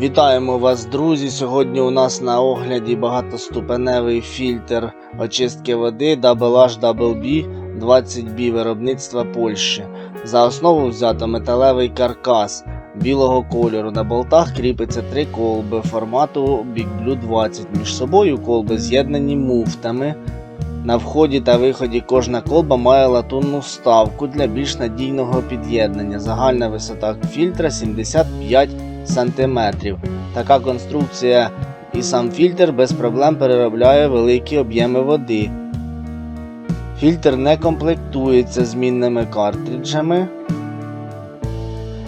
Вітаємо вас, друзі! Сьогодні у нас на огляді багатоступеневий фільтр очистки води WHWB 20B виробництва Польщі. За основу взято металевий каркас білого кольору. На болтах кріпиться три колби формату Big Blue 20. Між собою колби з'єднані муфтами. На вході та виході кожна колба має латунну вставку для більш надійного під'єднання. Загальна висота фільтра 75 см. Така конструкція і сам фільтр без проблем переробляє великі об'єми води. Фільтр не комплектується змінними картриджами.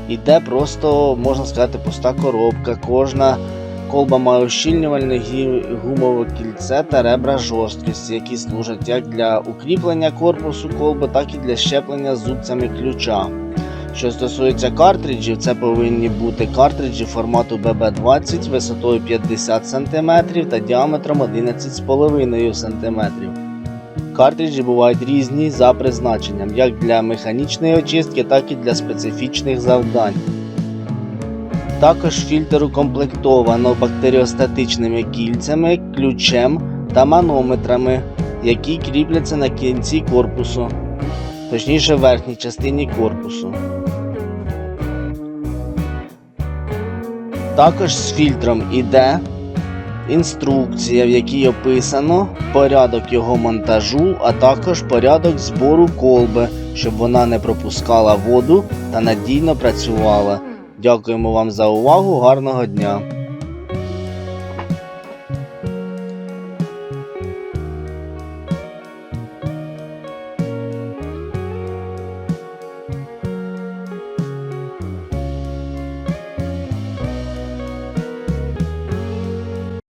Іде просто, можна сказати, пуста коробка. Кожна колба має ущільнювальне гі- гумове кільце та ребра жорсткості, які служать як для укріплення корпусу колби, так і для щеплення зубцями ключа. Що стосується картриджів, це повинні бути картриджі формату BB20 висотою 50 см та діаметром 11,5 см. Картриджі бувають різні за призначенням, як для механічної очистки, так і для специфічних завдань. Також фільтр укомплектовано бактеріостатичними кільцями, ключем та манометрами, які кріпляться на кінці корпусу, точніше в верхній частині корпусу. Також з фільтром іде інструкція, в якій описано порядок його монтажу, а також порядок збору колби, щоб вона не пропускала воду та надійно працювала. Дякуємо вам за увагу, гарного дня!